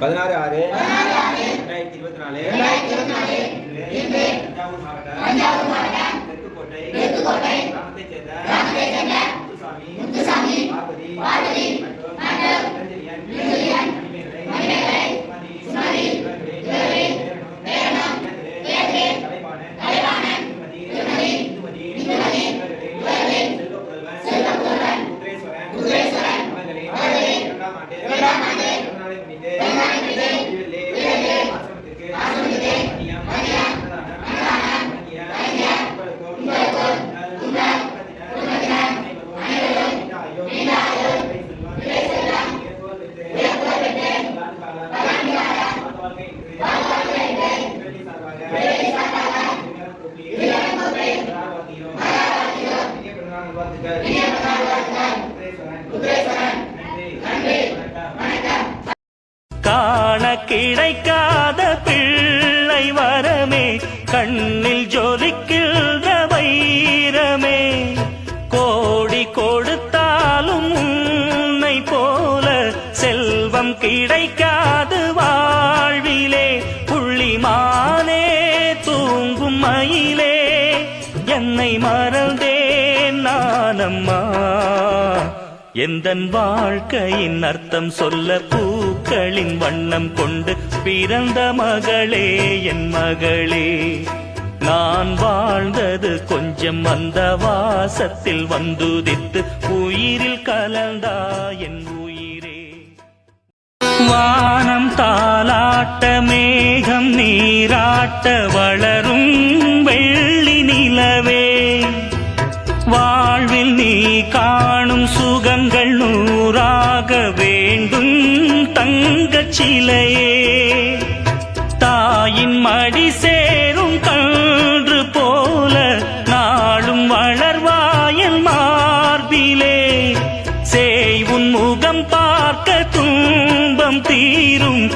பதினாறு ஆறு ரெண்டாயிரத்தி இருபத்தி நாலு தஞ்சாவூர் மாவட்டம் தெற்குக்கோட்டை கிராமத்தைச் சேர்ந்த முத்துசாமி பார்வதி இனிய பிறந்தநாள் காண கிடைக்காத பிள்ளை வரமே கண்ணில் ஜொலிக்கின்ற வைரமே. கோடி கொடுத்தாலும் உன்னை போல செல்வம் கிடைக்காது வாழ்விலே. புள்ளிமானே தூங்கும் மயிலே என்னை மறந்தேன் நானம்மா எந்தன் வாழ்க்கையின் அர்த்தம் சொல்ல பூக்களின் வண்ணம் கொண்டு பிறந்த மகளே என் மகளே. நான் வாழ்ந்தது கொஞ்சம் அந்த வாசத்தில் வந்துதித்து உயிரில் கலந்தா என் உயிரே. வானம் தாலாட்ட மேகம் நீராட்ட வளரும் வாழ்வில் நீ காணும் சுகங்கள் நூறாக வேண்டும். தங்கச் சிலையே தாயின் மடி சேரும் கன்று போல நாளும் வளர்வாயல் மார்பிலே. செய்வும் முகம் பார்க்க துன்பம் தீரும்.